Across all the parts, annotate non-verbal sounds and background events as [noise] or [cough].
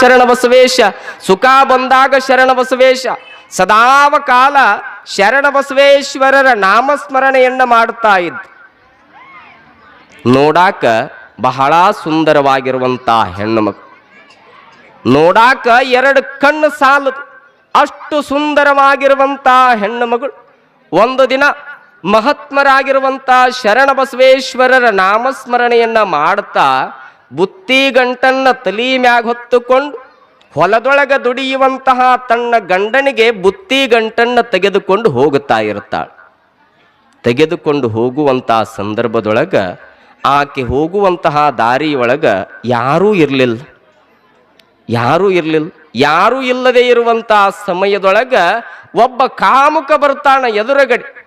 ಶರಣ ಬಸವೇಶ, ಸುಖ ಬಂದಾಗ ಶರಣ ಬಸವೇಶ. ಸದಾವ ಕಾಲ ಶರಣ ಬಸವೇಶ್ವರರ ನಾಮಸ್ಮರಣೆಯನ್ನ ಮಾಡುತ್ತಾ ಇದ್ದ. ನೋಡಾಕ ಬಹಳ ಸುಂದರವಾಗಿರುವಂತ ಹೆಣ್ಣು ಮಗು ನೋಡಾಕ ಎರಡು ಕಣ್ಣು ಸಾಲದು. ಅಷ್ಟು ಸುಂದರವಾಗಿರುವಂತ ಹೆಣ್ಣು ಮಗಳು. ಒಂದು ದಿನ ಮಹಾತ್ಮರಾಗಿರುವಂತ ಶರಣ ಬಸವೇಶ್ವರರ ನಾಮಸ್ಮರಣೆಯನ್ನ ಮಾಡುತ್ತಾ ಬುತ್ತಿ ಗಂಟನ್ನ ತಲಿ ಮ್ಯಾಗ ಹೊತ್ತುಕೊಂಡು ಹೊಲದೊಳಗ ದುಡಿಯುವಂತಹ ತನ್ನ ಗಂಡನಿಗೆ ಬುತ್ತಿ ಗಂಟನ್ನ ತೆಗೆದುಕೊಂಡು ಹೋಗುತ್ತಾ ಇರುತ್ತಾಳೆ. ತೆಗೆದುಕೊಂಡು ಹೋಗುವಂತಹ ಸಂದರ್ಭದೊಳಗ ಆಕೆ ಹೋಗುವಂತಹ ದಾರಿಯೊಳಗ ಯಾರೂ ಇರಲಿಲ್ಲ. ಯಾರೂ ಇರಲಿಲ್ಲ. ಯಾರೂ ಇಲ್ಲದೆ ಇರುವಂತಹ ಸಮಯದೊಳಗ ಒಬ್ಬ ಕಾಮುಕ ಬರ್ತಾನ ಎದುರುಗಡೆ.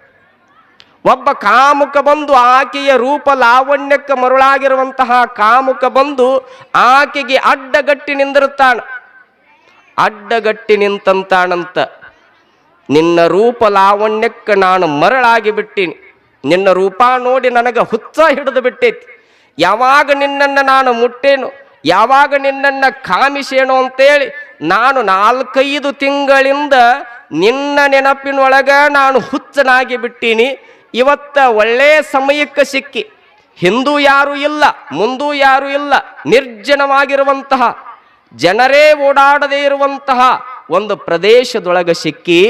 ಒಬ್ಬ ಕಾಮುಕ ಬಂದು ಆಕೆಯ ರೂಪ ಲಾವಣ್ಯಕ್ಕೆ ಮರುಳಾಗಿರುವಂತಹ ಕಾಮುಕ ಬಂದು ಆಕೆಗೆ ಅಡ್ಡಗಟ್ಟಿ ನಿಂದಿರುತ್ತಾನ ಅಡ್ಡಗಟ್ಟಿ ನಿಂತಂತಾಣಂತ ನಿನ್ನ ರೂಪ ಲಾವಣ್ಯಕ್ಕೆ ನಾನು ಮರಳಾಗಿ ಬಿಟ್ಟೀನಿ. ನಿನ್ನ ರೂಪ ನೋಡಿ ನನಗೆ ಹುಚ್ಚ ಹಿಡಿದು ಬಿಟ್ಟೈತಿ. ಯಾವಾಗ ನಿನ್ನನ್ನು ನಾನು ಮುಟ್ಟೇನು, ಯಾವಾಗ ನಿನ್ನನ್ನು ಕಾಮಿಸೇನು ಅಂತೇಳಿ ನಾನು ನಾಲ್ಕೈದು ತಿಂಗಳಿಂದ ನಿನ್ನ ನೆನಪಿನೊಳಗೆ ನಾನು ಹುಚ್ಚನಾಗಿ ಬಿಟ್ಟೀನಿ. ಇವತ್ತ ಒಳ್ಳೆಯ ಸಮಯಕ್ಕೆ ಸಿಕ್ಕಿ. ಹಿಂದೂ ಯಾರೂ ಇಲ್ಲ, ಮುಂದೂ ಯಾರೂ ಇಲ್ಲ, ನಿರ್ಜನವಾಗಿರುವಂತಹ, ಜನರೇ ಓಡಾಡದೇ ಇರುವಂತಹ ಒಂದು ಪ್ರದೇಶದೊಳಗೆ ಸಿಕ್ಕಿ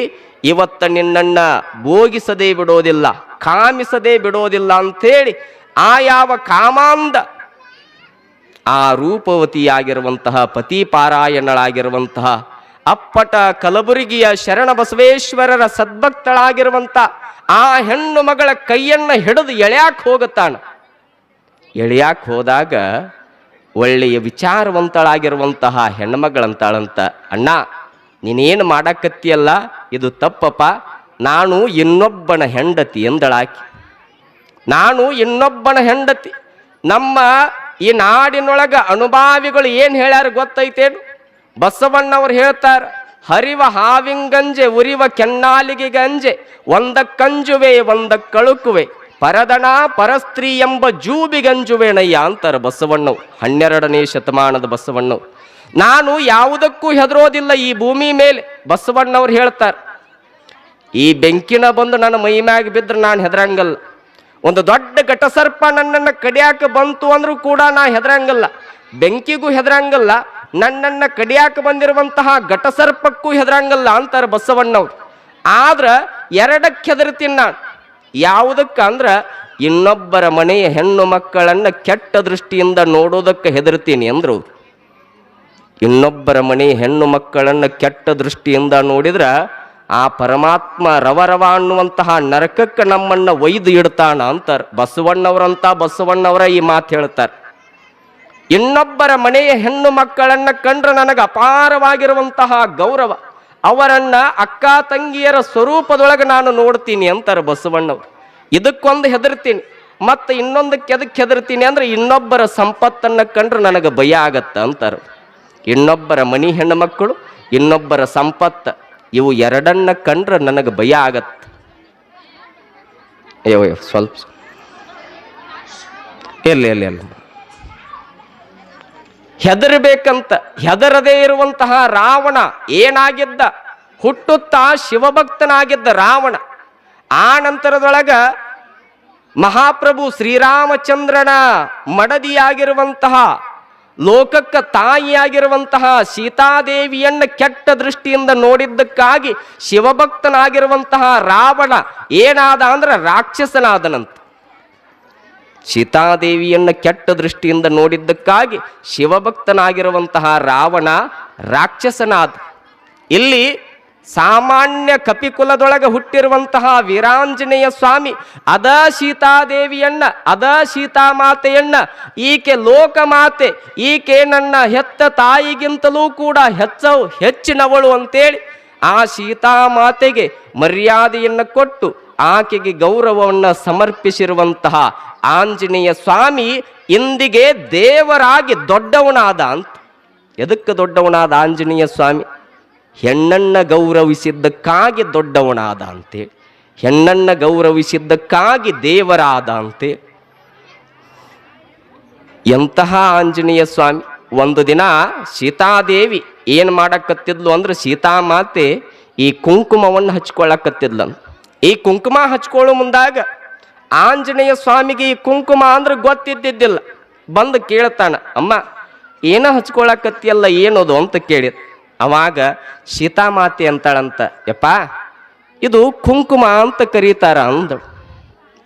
ಇವತ್ತ ನಿನ್ನನ್ನ ಭೋಗಿಸದೇ ಬಿಡೋದಿಲ್ಲ, ಕಾಮಿಸದೇ ಬಿಡೋದಿಲ್ಲ ಅಂಥೇಳಿ ಆ ಯಾವ ಕಾಮಾಂದ ಆ ರೂಪವತಿಯಾಗಿರುವಂತಹ, ಪತಿಪಾರಾಯಣಳಾಗಿರುವಂತಹ, ಅಪ್ಪಟ ಕಲಬುರಗಿಯ ಶರಣ ಬಸವೇಶ್ವರರ ಸದ್ಭಕ್ತಳಾಗಿರುವಂತ ಆ ಹೆಣ್ಣು ಮಗಳ ಕೈಯನ್ನ ಹಿಡಿದು ಎಳ್ಯಾಕೆ ಹೋಗುತ್ತಾನ ಎಳ್ಯಾಕೆ ಹೋದಾಗ ಒಳ್ಳೆಯ ವಿಚಾರವಂತಳಾಗಿರುವಂತಹ ಹೆಣ್ಮಗಳಂತಾಳಂತ ಅಣ್ಣ, ನೀನೇನು ಮಾಡಾಕತ್ತಿಯಲ್ಲ? ಇದು ತಪ್ಪಪ್ಪ. ನಾನು ಇನ್ನೊಬ್ಬನ ಹೆಂಡತಿ ಎಂದಳಾಕಿ. ನಾನು ಇನ್ನೊಬ್ಬನ ಹೆಂಡತಿ. ನಮ್ಮ ಈ ನಾಡಿನೊಳಗ ಅನುಭಾವಿಗಳು ಏನು ಹೇಳ್ಯಾರ ಗೊತ್ತೈತೇನು? ಬಸವಣ್ಣವ್ರು ಹೇಳ್ತಾರ ಹರಿವ ಹಾವಿಂಗಂಜೆ, ಉರಿವ ಕೆನ್ನಾಲಿಗೆ ಗಂಜೆ, ಒಂದ ಕಂಜುವೆ, ಒಂದ ಕಳುಕುವೆ, ಪರದಣ ಪರಸ್ತ್ರೀ ಎಂಬ ಜೂಬಿಗಂಜುವೇಣಯ್ಯ ಅಂತಾರೆ ಬಸವಣ್ಣು, ಹನ್ನೆರಡನೇ ಶತಮಾನದ ಬಸವಣ್ಣು. ನಾನು ಯಾವುದಕ್ಕೂ ಹೆದರೋದಿಲ್ಲ ಈ ಭೂಮಿ ಮೇಲೆ, ಬಸವಣ್ಣವ್ರು ಹೇಳ್ತಾರೆ. ಈ ಬೆಂಕಿನ ಬಂದು ನನ್ನ ಮೈ ಮ್ಯಾಗ ಬಿದ್ರೆ ನಾನು ಹೆದರಂಗಲ್ಲ. ಒಂದು ದೊಡ್ಡ ಘಟಸರ್ಪ ನನ್ನನ್ನು ಕಡಿಯಾಕ ಬಂತು ಅಂದರೂ ಕೂಡ ನಾ ಹೆದರಂಗಲ್ಲ. ಬೆಂಕಿಗೂ ಹೆದರಂಗಲ್ಲ ನನ್ನನ್ನ ಕಡಿಯಾಕ ಬಂದಿರುವಂತಹ ಘಟಸರ್ಪಕ್ಕೂ ಹೆದರಂಗಲ್ಲ ಅಂತಾರೆ ಬಸವಣ್ಣವ್ರು. ಆದ್ರ ಎರಡಕ್ಕೆ ಹೆದರ್ತೀನಿ ನಾನು. ಯಾವುದಕ್ಕೆ ಅಂದ್ರ ಇನ್ನೊಬ್ಬರ ಮನೆಯ ಹೆಣ್ಣು ಮಕ್ಕಳನ್ನ ಕೆಟ್ಟ ದೃಷ್ಟಿಯಿಂದ ನೋಡೋದಕ್ಕೆ ಹೆದರ್ತೀನಿ ಅಂದ್ರು. ಇನ್ನೊಬ್ಬರ ಮನೆ ಹೆಣ್ಣು ಮಕ್ಕಳನ್ನ ಕೆಟ್ಟ ದೃಷ್ಟಿಯಿಂದ ನೋಡಿದ್ರ ಆ ಪರಮಾತ್ಮ ರವ ರವ ಅನ್ನುವಂತಹ ನರಕಕ್ಕೆ ನಮ್ಮನ್ನ ಒಯ್ದು ಇಡ್ತಾನ ಅಂತಾರೆ. ಬಸವಣ್ಣವರಂತ ಬಸವಣ್ಣವರ ಈ ಮಾತು ಹೇಳ್ತಾರೆ. ಇನ್ನೊಬ್ಬರ ಮನೆಯ ಹೆಣ್ಣು ಮಕ್ಕಳನ್ನ ಕಂಡ್ರೆ ನನಗೆ ಅಪಾರವಾಗಿರುವಂತಹ ಗೌರವ. ಅವರನ್ನ ಅಕ್ಕ ತಂಗಿಯರ ಸ್ವರೂಪದೊಳಗೆ ನಾನು ನೋಡ್ತೀನಿ ಅಂತಾರೆ ಬಸವಣ್ಣವ್ರು. ಇದಕ್ಕೊಂದು ಹೆದರ್ತೀನಿ. ಮತ್ತೆ ಇನ್ನೊಂದಕ್ಕೆ ಎದಕ್ಕೆ ಹೆದರ್ತೀನಿ ಅಂದ್ರೆ ಇನ್ನೊಬ್ಬರ ಸಂಪತ್ತನ್ನ ಕಂಡ್ರೆ ನನಗೆ ಭಯ ಆಗತ್ತ ಅಂತಾರೆ. ಇನ್ನೊಬ್ಬರ ಮನಿ ಹೆಣ್ಣು ಮಕ್ಕಳು, ಇನ್ನೊಬ್ಬರ ಸಂಪತ್ತ, ಇವು ಎರಡನ್ನ ಕಂಡ್ರೆ ನನಗೆ ಭಯ ಆಗತ್ತ. ಅಯ್ಯೋ ಸ್ವಲ್ಪ ಎಲ್ಲಿ ಎಲ್ಲಿ ಎಲ್ಲಿ ಹೆದರ್ಬೇಕಂತ, ಹೆದರದೇ ಇರುವಂತಹ ರಾವಣ ಏನಾಗಿದ್ದ? ಹುಟ್ಟುತ್ತಾ ಶಿವಭಕ್ತನಾಗಿದ್ದ ರಾವಣ. ಆ ನಂತರದೊಳಗ ಮಹಾಪ್ರಭು ಶ್ರೀರಾಮಚಂದ್ರನ ಮಡದಿಯಾಗಿರುವಂತಹ, ಲೋಕಕ್ಕ ತಾಯಿಯಾಗಿರುವಂತಹ ಸೀತಾದೇವಿಯನ್ನ ಕೆಟ್ಟ ದೃಷ್ಟಿಯಿಂದ ನೋಡಿದ್ದಕ್ಕಾಗಿ ಶಿವಭಕ್ತನಾಗಿರುವಂತಹ ರಾವಣ ಏನಾದ ಅಂದ್ರೆ ರಾಕ್ಷಸನಾದನಂತ. ಸೀತಾದೇವಿಯನ್ನ ಕೆಟ್ಟ ದೃಷ್ಟಿಯಿಂದ ನೋಡಿದ್ದಕ್ಕಾಗಿ ಶಿವಭಕ್ತನಾಗಿರುವಂತಹ ರಾವಣ ರಾಕ್ಷಸನಾದ. ಇಲ್ಲಿ ಸಾಮಾನ್ಯ ಕಪಿಕುಲದೊಳಗೆ ಹುಟ್ಟಿರುವಂತಹ ವೀರಾಂಜನೇಯ ಸ್ವಾಮಿ, ಅದ ಸೀತಾದೇವಿಯನ್ನ, ಅದ ಸೀತಾಮಾತೆಯನ್ನ, ಈಕೆ ಲೋಕಮಾತೆ, ಈಕೆ ನನ್ನ ಹೆತ್ತ ತಾಯಿಗಿಂತಲೂ ಕೂಡ ಹೆಚ್ಚವು, ಹೆಚ್ಚಿನವಳು ಅಂತೇಳಿ ಆ ಸೀತಾಮಾತೆಗೆ ಮರ್ಯಾದೆಯನ್ನು ಕೊಟ್ಟು ಆಕೆಗೆ ಗೌರವವನ್ನು ಸಮರ್ಪಿಸಿರುವಂತಹ ಆಂಜನೇಯ ಸ್ವಾಮಿ ಇಂದಿಗೆ ದೇವರಾಗಿ ದೊಡ್ಡವನಾದ ಅಂತ. ಎದಕ್ಕೆ ದೊಡ್ಡವನಾದ ಆಂಜನೇಯ ಸ್ವಾಮಿ? ಹೆಣ್ಣನ್ನ ಗೌರವಿಸಿದ್ದಕ್ಕಾಗಿ ದೊಡ್ಡವನಾದ ಅಂತೆ. ಹೆಣ್ಣನ್ನ ಗೌರವಿಸಿದ್ದಕ್ಕಾಗಿ ದೇವರಾದ ಅಂತೆ. ಎಂತಹ ಆಂಜನೇಯ ಸ್ವಾಮಿ? ಒಂದು ದಿನ ಸೀತಾದೇವಿ ಏನು ಮಾಡಕತ್ತಿದ್ಲು ಅಂದ್ರೆ ಸೀತಾಮಾತೆ ಈ ಕುಂಕುಮವನ್ನು ಹಚ್ಕೊಳ್ಳಕತ್ತಿದ್ಲಂತ ಈ ಕುಂಕುಮ ಹಚ್ಕೊಳ್ಳೋ ಮುಂದಾಗ ಆಂಜನೇಯ ಸ್ವಾಮಿಗೆ ಈ ಕುಂಕುಮ ಅಂದ್ರೆ ಗೊತ್ತಿದ್ದಿದ್ದಿಲ್ಲ. ಬಂದು ಕೇಳ್ತಾನ, ಅಮ್ಮ, ಏನ ಹಚ್ಕೊಳಕತ್ತಿಯಲ್ಲ, ಏನದು? ಅಂತ ಕೇಳಿದ ಅವಾಗ ಸೀತಾಮಾತೆ ಅಂತಾಳಂತ, ಯಪ್ಪ, ಇದು ಕುಂಕುಮ ಅಂತ ಕರೀತಾರ ಅಂದಳು.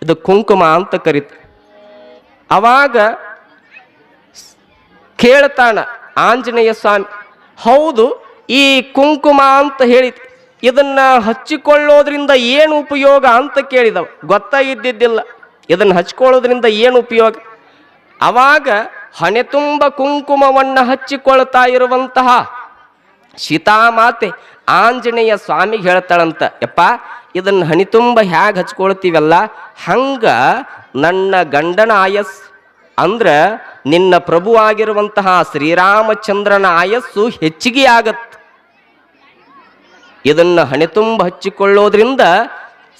ಇದು ಕುಂಕುಮ ಅಂತ ಕರೀತ ಅವಾಗ ಕೇಳ್ತಾನ ಆಂಜನೇಯ ಸ್ವಾಮಿ, ಹೌದು, ಈ ಕುಂಕುಮ ಅಂತ ಹೇಳಿ ಇದನ್ನ ಹಚ್ಚಿಕೊಳ್ಳೋದ್ರಿಂದ ಏನು ಉಪಯೋಗ ಅಂತ ಕೇಳಿದವ. ಗೊತ್ತಾಗಿದ್ದಿದ್ದಿಲ್ಲ ಇದನ್ನ ಹಚ್ಕೊಳ್ಳೋದ್ರಿಂದ ಏನು ಉಪಯೋಗ? ಅವಾಗ ಹಣೆ ತುಂಬ ಕುಂಕುಮವನ್ನು ಹಚ್ಚಿಕೊಳ್ತಾ ಇರುವಂತಹ ಸೀತಾಮಾತೆ ಆಂಜನೇಯ ಸ್ವಾಮಿಗೆ ಹೇಳ್ತಾಳಂತ, ಯಪ್ಪ, ಇದನ್ನ ಹಣೆ ತುಂಬ ಹ್ಯಾಗ್ ಹಚ್ಕೊಳ್ತೀವಲ್ಲ? ಹಂಗ ನನ್ನ ಗಂಡನ ಆಯಸ್ ಅಂದ್ರೆ ನಿನ್ನ ಪ್ರಭು ಆಗಿರುವಂತಹ ಶ್ರೀರಾಮಚಂದ್ರನ ಆಯಸ್ಸು ಹೆಚ್ಚಿಗೆ ಆಗತ್ತೆ ಇದನ್ನ ಹಣೆ ತುಂಬ ಹಚ್ಚಿಕೊಳ್ಳೋದ್ರಿಂದ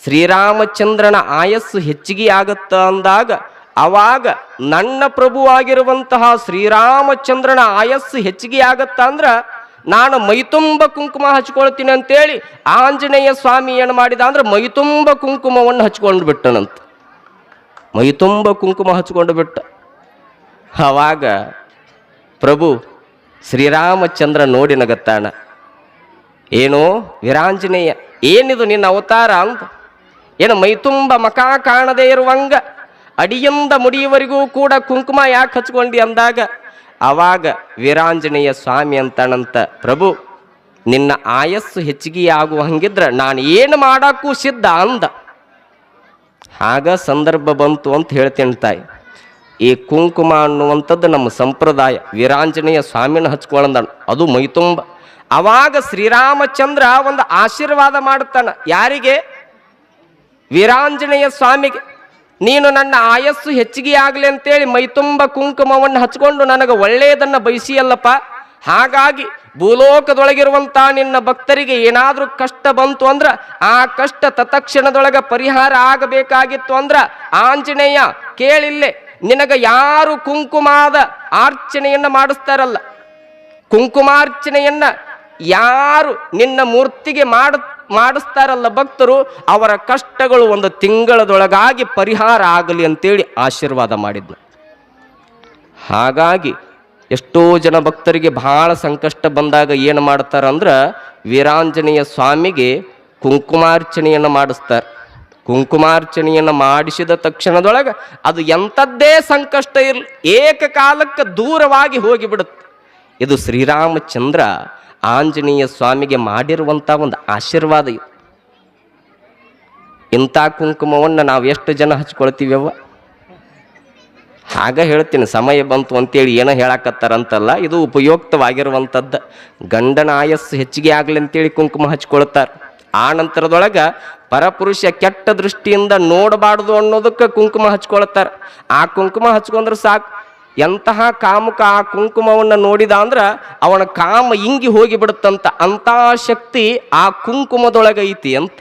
ಶ್ರೀರಾಮಚಂದ್ರನ ಆಯಸ್ಸು ಹೆಚ್ಚಿಗೆ ಆಗತ್ತ ಅಂದಾಗ ಅವಾಗ ನನ್ನ ಪ್ರಭುವಾಗಿರುವಂತಹ ಶ್ರೀರಾಮಚಂದ್ರನ ಆಯಸ್ಸು ಹೆಚ್ಚಿಗೆ ಆಗತ್ತ ಅಂದ್ರ ನಾನು ಮೈತುಂಬ ಕುಂಕುಮ ಹಚ್ಕೊಳ್ತೀನಿ ಅಂತೇಳಿ ಆಂಜನೇಯ ಸ್ವಾಮಿ ಏನು ಮಾಡಿದ ಅಂದ್ರೆ ಮೈತುಂಬ ಕುಂಕುಮವನ್ನು ಹಚ್ಕೊಂಡು ಬಿಟ್ಟನಂತ. ಮೈತುಂಬ ಕುಂಕುಮ ಹಚ್ಕೊಂಡು ಬಿಟ್ಟ. ಅವಾಗ ಪ್ರಭು ಶ್ರೀರಾಮಚಂದ್ರ ನೋಡಿ ನಗತ್ತಾಣ ಏನು ವಿರಾಂಜನೇಯ, ಏನಿದು ನಿನ್ನ ಅವತಾರ ಅಂತ? ಏನು ಮೈತುಂಬ ಮಕ ಕಾಣದೇ ಇರುವಂಗ? ಅಡಿಯಿಂದ ಮುಡಿಯವರೆಗೂ ಕೂಡ ಕುಂಕುಮ ಯಾಕೆ ಹಚ್ಕೊಂಡಿ ಅಂದಾಗ, ಅವಾಗ ವೀರಾಂಜನೇಯ ಸ್ವಾಮಿ ಅಂತಣಂತ ಪ್ರಭು, ನಿನ್ನ ಆಯಸ್ಸು ಹೆಚ್ಚಿಗೆ ಆಗುವ ಹಂಗಿದ್ರೆ ನಾನು ಏನು ಮಾಡಕ್ಕೂ ಸಿದ್ಧ ಅಂದ. ಆಗ ಸಂದರ್ಭ ಬಂತು ಅಂತ ಹೇಳ್ತೇನೆ ತಾಯಿ. ಈ ಕುಂಕುಮ ಅನ್ನುವಂಥದ್ದು ನಮ್ಮ ಸಂಪ್ರದಾಯ. ವೀರಾಂಜನೇಯ ಸ್ವಾಮಿನ ಹಚ್ಕೊಳ್ಳಂದ ಅದು ಮೈತುಂಬ ಅವಾಗ ಶ್ರೀರಾಮಚಂದ್ರ ಒಂದು ಆಶೀರ್ವಾದ ಮಾಡುತ್ತಾನ. ಯಾರಿಗೆ? ವೀರಾಂಜನೇಯ ಸ್ವಾಮಿಗೆ. ನೀನು ನನ್ನ ಆಯಸ್ಸು ಹೆಚ್ಚಿಗೆ ಆಗಲಿ ಅಂತೇಳಿ ಮೈತುಂಬ ಕುಂಕುಮವನ್ನು ಹಚ್ಕೊಂಡು ನನಗೆ ಒಳ್ಳೆಯದನ್ನು ಬಯಸಿಯಲ್ಲಪ್ಪ. ಹಾಗಾಗಿ ಭೂಲೋಕದೊಳಗಿರುವಂಥ ನಿನ್ನ ಭಕ್ತರಿಗೆ ಏನಾದರೂ ಕಷ್ಟ ಬಂತು ಅಂದ್ರ ಆ ಕಷ್ಟ ತತ್ಕ್ಷಣದೊಳಗ ಪರಿಹಾರ ಆಗಬೇಕಾಗಿತ್ತು ಅಂದ್ರ ಆಂಜನೇಯ ಕೇಳಿಲ್ಲೆ, ನಿನಗ ಯಾರು ಕುಂಕುಮಾದ ಆರ್ಚನೆಯನ್ನ ಮಾಡಿಸ್ತಾರಲ್ಲ. ಕುಂಕುಮಾರ್ಚನೆಯನ್ನ ಯಾರು ನಿನ್ನ ಮೂರ್ತಿಗೆ ಮಾಡ, ಮಾಡಿಸ್ತಾರಲ್ಲ ಭಕ್ತರು, ಅವರ ಕಷ್ಟಗಳು ಒಂದು ತಿಂಗಳದೊಳಗಾಗಿ ಪರಿಹಾರ ಆಗಲಿ ಅಂತೇಳಿ ಆಶೀರ್ವಾದ ಮಾಡಿದ್ನು ಹಾಗಾಗಿ ಎಷ್ಟೋ ಜನ ಭಕ್ತರಿಗೆ ಬಹಳ ಸಂಕಷ್ಟ ಬಂದಾಗ ಏನು ಮಾಡ್ತಾರಂದ್ರೆ ವೀರಾಂಜನೇಯ ಸ್ವಾಮಿಗೆ ಕುಂಕುಮಾರ್ಚನೆಯನ್ನು ಮಾಡಿಸ್ತಾರೆ. ಕುಂಕುಮಾರ್ಚನೆಯನ್ನು ಮಾಡಿಸಿದ ತಕ್ಷಣದೊಳಗೆ ಅದು ಎಂಥದ್ದೇ ಸಂಕಷ್ಟ ಇರಲಿ, ಏಕಕಾಲಕ್ಕೆ ದೂರವಾಗಿ ಹೋಗಿಬಿಡುತ್ತೆ. ಇದು ಶ್ರೀರಾಮಚಂದ್ರ ಆಂಜನೇಯ ಸ್ವಾಮಿಗೆ ಮಾಡಿರುವಂಥ ಒಂದು ಆಶೀರ್ವಾದ ಇದು. ಇಂಥ ಕುಂಕುಮವನ್ನು ನಾವು ಎಷ್ಟು ಜನ ಹಚ್ಕೊಳ್ತೀವ್ಯವ ಹಾಗ ಹೇಳ್ತೀನಿ, ಸಮಯ ಬಂತು ಅಂತೇಳಿ ಏನೋ ಹೇಳಕತ್ತಾರಂತಲ್ಲ, ಇದು ಉಪಯುಕ್ತವಾಗಿರುವಂಥದ್ದು ಗಂಡನ ಆಯಸ್ಸು ಹೆಚ್ಚಿಗೆ ಆಗಲಿ ಅಂತೇಳಿ ಕುಂಕುಮ ಹಚ್ಕೊಳ್ತಾರೆ. ಆ ನಂತರದೊಳಗೆ ಪರಪುರುಷ ಕೆಟ್ಟ ದೃಷ್ಟಿಯಿಂದ ನೋಡಬಾರ್ದು ಅನ್ನೋದಕ್ಕೆ ಕುಂಕುಮ ಹಚ್ಕೊಳ್ತಾರೆ. ಆ ಕುಂಕುಮ ಹಚ್ಕೊಂಡ್ರೆ ಸಾಕು. ಎಂತಹ ಕಾಮುಕ ಆ ಕುಂಕುಮವನ್ನು ನೋಡಿದ ಅಂದ್ರೆ ಅವನ ಕಾಮ ಇಂಗಿ ಹೋಗಿ ಬಿಡುತ್ತಂತ ಅಂತಹ ಶಕ್ತಿ ಆ ಕುಂಕುಮದೊಳಗೆ ಐತಿ ಅಂತ.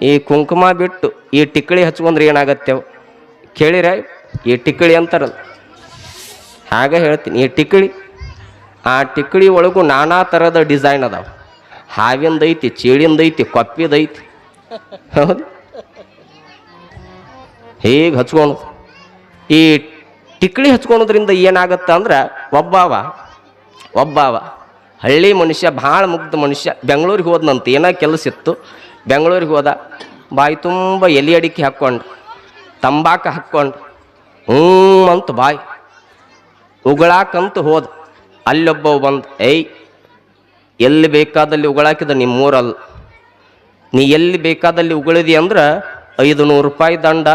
ಈ ಕುಂಕುಮ ಬಿಟ್ಟು ಈ ಟಿಕ್ಕಳಿ ಹಚ್ಕೊಂಡ್ರೆ ಏನಾಗತ್ತೆ? ಕೇಳಿರ? ಈ ಟಿಕ್ಕಳಿ ಅಂತಾರಲ್ಲ. ಹಾಗೆ ಹೇಳ್ತೀನಿ, ಈ ಟಿಕ್ಕಳಿ ಆ ಟಿಕ್ಕಳಿ ಒಳಗೂ ನಾನಾ ಥರದ ಡಿಸೈನ್ ಅದಾವೆ. ಹಾವಿಂದೈತಿ ಚೇಳಿಂದೈತಿ ಕೊಪ್ಪಿದೈತಿ ಹೌದು? ಹೇಗೆ ಹಚ್ಕೊಂಡು ಈ ಟಿಕ್ಕಳಿ ಹಚ್ಕೊಳೋದ್ರಿಂದ ಏನಾಗತ್ತ ಅಂದ್ರೆ ಒಬ್ಬಾವ ಒಬ್ಬಾವ ಹಳ್ಳಿ ಮನುಷ್ಯ, ಭಾಳ ಮುಗ್ಧ ಮನುಷ್ಯ. ಬೆಂಗಳೂರಿಗೆ ಹೋದ್ನಂತ ಏನೋ ಕೆಲಸ ಇತ್ತು. ಬೆಂಗಳೂರಿಗೆ ಹೋದ, ಬಾಯಿ ತುಂಬ ಎಲೆ ಅಡಿಕೆ ಹಾಕ್ಕೊಂಡು, ತಂಬಾಕು ಹಾಕ್ಕೊಂಡು ಹ್ಞೂ ಅಂತ ಬಾಯಿ ಉಗಳಾಕಂತ ಹೋದ. ಅಲ್ಲೊಬ್ಬ ಬಂದು, ಏಯ್, ಎಲ್ಲಿ ಬೇಕಾದಲ್ಲಿ ಉಗಳಾಕಿದ ನಿಮ್ಮೂರಲ್ಲ. ನೀ ಎಲ್ಲಿ ಬೇಕಾದಲ್ಲಿ ಉಗಳಿದಿ ಅಂದ್ರೆ ಐದು ನೂರು ರೂಪಾಯಿ ದಂಡ,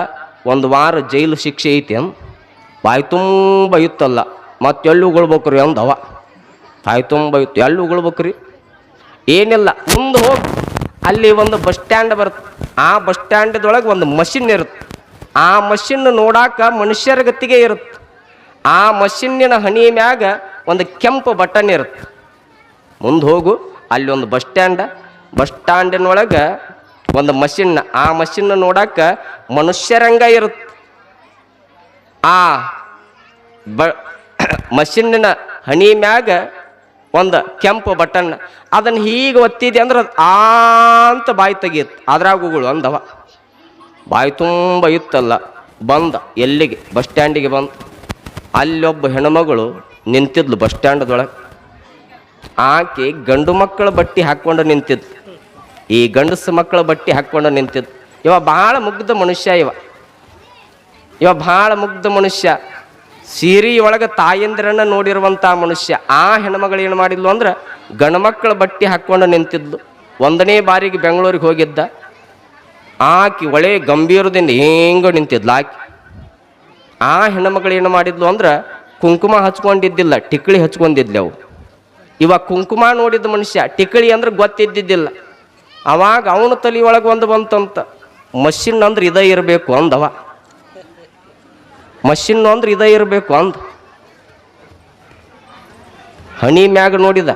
ಒಂದು ವಾರ ಜೈಲು ಶಿಕ್ಷೆ ಐತಿ ಅಂದ್. ಬಾಯಿ ತುಂಬ ಇತ್ತಲ್ಲ, ಮತ್ತೆ ಎಲ್ಲಿ ಉಗಳ್ಬೇಕ್ರಿ ಅಂದವ. ಬಾಯಿ ತುಂಬ ಇತ್ತು ಎಲ್ಲಿ ಉಗಳ್ಬೇಕ್ರಿ. ಏನಿಲ್ಲ, ಮುಂದೆ ಹೋಗಿ, ಅಲ್ಲಿ ಒಂದು ಬಸ್ ಸ್ಟ್ಯಾಂಡ್ ಬರುತ್ತೆ ಆ ಬಸ್ ಸ್ಟ್ಯಾಂಡ್ದೊಳಗೆ ಒಂದು ಮಷಿನ್ ಇರುತ್ತೆ ಆ ಮಷಿನ್ ನೋಡಾಕ ಮನುಷ್ಯರ ಗತಿಗೆ ಇರುತ್ತೆ ಆ ಮಷಿನ್ನಿನ ಹಣಿ ಮ್ಯಾಗ ಒಂದು ಕೆಂಪು ಬಟನ್ ಇರುತ್ತೆ ಮುಂದೆ ಹೋಗು, ಅಲ್ಲಿ ಒಂದು ಬಸ್ ಸ್ಟ್ಯಾಂಡ. ಬಸ್ ಸ್ಟ್ಯಾಂಡಿನೊಳಗೆ ಒಂದು ಮಷಿನ್. ಆ ಮಷಿನ್ ನೋಡಾಕ ಮನುಷ್ಯರಂಗ ಇರುತ್ತೆ ಆ ಬ [coughs] ಮಷಿನ್ನಿನ ಹಣಿ ಮ್ಯಾಗ ಒಂದು ಕೆಂಪು ಬಟನ್ ಅದನ್ನು ಹೀಗೆ ಒತ್ತಿದೆ ಅಂದ್ರೆ ಅದು ಆಂತ ಬಾಯಿ ತೆಗಿಯುತ್ತೆ. ಅದ್ರಾಗುಗಳು ಅಂದವ. ಬಾಯಿ ತುಂಬ ಇತ್ತಲ್ಲ. ಬಂದ ಎಲ್ಲಿಗೆ? ಬಸ್ ಸ್ಟ್ಯಾಂಡಿಗೆ ಬಂದ. ಅಲ್ಲೊಬ್ಬ ಹೆಣ್ಮಗಳು ನಿಂತಿದ್ಲು ಬಸ್ ಸ್ಟ್ಯಾಂಡ್ದೊಳಗೆ. ಆಕೆ ಗಂಡು ಮಕ್ಕಳ ಬಟ್ಟೆ ಹಾಕ್ಕೊಂಡು ನಿಂತಿದ್ದು ಈ ಗಂಡಸು ಮಕ್ಕಳ ಬಟ್ಟೆ ಹಾಕ್ಕೊಂಡು ನಿಂತಿದ್ದು ಇವ ಭಾಳ ಮುಗ್ಧ ಮನುಷ್ಯ ಇವ. ಇವ ಭಾಳ ಮುಗ್ಧ ಮನುಷ್ಯ. ಸೀರಿ ಒಳಗೆ ತಾಯಂದಿರನ್ನ ನೋಡಿರುವಂಥ ಮನುಷ್ಯ. ಆ ಹೆಣ್ಮಗಳು ಏನು ಮಾಡಿದ್ಲು ಅಂದ್ರೆ ಗಣಮಕ್ಕಳ ಬಟ್ಟೆ ಹಾಕ್ಕೊಂಡು ನಿಂತಿದ್ಲು. ಒಂದನೇ ಬಾರಿಗೆ ಬೆಂಗಳೂರಿಗೆ ಹೋಗಿದ್ದ. ಆಕಿ ಒಳ್ಳೆ ಗಂಭೀರದಿಂದ ಹೆಂಗ ನಿಂತಿದ್ಲು ಆಕಿ. ಆ ಹೆಣ್ಮಗಳು ಏನು ಮಾಡಿದ್ಲು ಅಂದ್ರೆ ಕುಂಕುಮ ಹಚ್ಕೊಂಡಿದ್ದಿಲ್ಲ, ಟಿಕ್ಳಿ ಹಚ್ಕೊಂಡಿದ್ಲಿ ಅವು. ಇವ ಕುಂಕುಮ ನೋಡಿದ ಮನುಷ್ಯ, ಟಿಕ್ಳಿ ಅಂದ್ರೆ ಗೊತ್ತಿದ್ದಿದ್ದಿಲ್ಲ. ಅವಾಗ ಅವನ ಒಳಗೆ ಒಂದು ಬಂತಂತ. ಮಷಿನ್ ಅಂದ್ರೆ ಇದೇ ಇರಬೇಕು ಅಂದವ. ಮಷಿನ್ ಅಂದ್ರೆ ಇದೇ ಇರಬೇಕು ಅಂದ. ಹಣಿ ಮ್ಯಾಗ ನೋಡಿದ,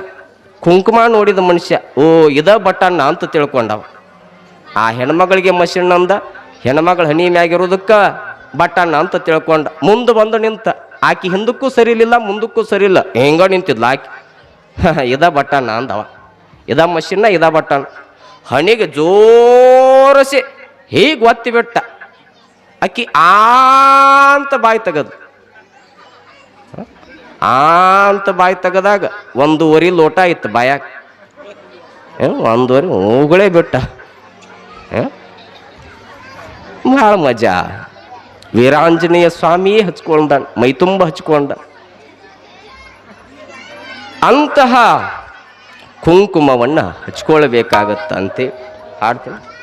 ಕುಂಕುಮ ನೋಡಿದ ಮನುಷ್ಯ, ಓ, ಇದ ಬಟನ್ನ ಅಂತ ತಿಳ್ಕೊಂಡವ. ಆ ಹೆಣ್ಮಗಳಿಗೆ ಮಷಿನ್ ಅಂದ, ಹೆಣ್ಮಗಳ ಹಣಿ ಮ್ಯಾಗಿರೋದಕ್ಕ ಬಟನ್ನ ಅಂತ ತಿಳ್ಕೊಂಡ. ಮುಂದೆ ಬಂದು ನಿಂತ, ಆಕಿ ಹಿಂದಕ್ಕೂ ಸರಿಲಿಲ್ಲ, ಮುಂದಕ್ಕೂ ಸರಿಲ್ಲ, ಹೆಂಗ ನಿಂತಿದ್ಲ ಆಕಿ. ಇದ ಬಟನ್ನ ಅಂದವ. ಇದ ಮಷಿನ್ನ, ಇದ ಬಟನ್ ಹಣಿಗೆ ಜೋರಸಿ ಹೀಗೆ ಒತ್ತಿ ಬಿಟ್ಟ. ಅಕ್ಕಿ ಆ ಅಂತ ಬಾಯಿ ತೆಗದು. ಆ ಅಂತ ಬಾಯಿ ತೆಗದಾಗ ಒಂದೂವರೆ ಲೋಟ ಇತ್ತು ಬಾಯಾಗ. ಒಂದೂವರೆ ಹೋಗಳೇ ಬಿಟ್ಟ. ಭಾಳ ಮಜಾ. ವೀರಾಂಜನೇಯ ಸ್ವಾಮಿ ಹಚ್ಕೊಂಡ ಮೈತುಂಬ ಹಚ್ಕೊಂಡ. ಅಂತಹ ಕುಂಕುಮವನ್ನು ಹಚ್ಕೊಳ್ಬೇಕಾಗತ್ತಂತೆ. ಹಾಡ್ತೀನಿ.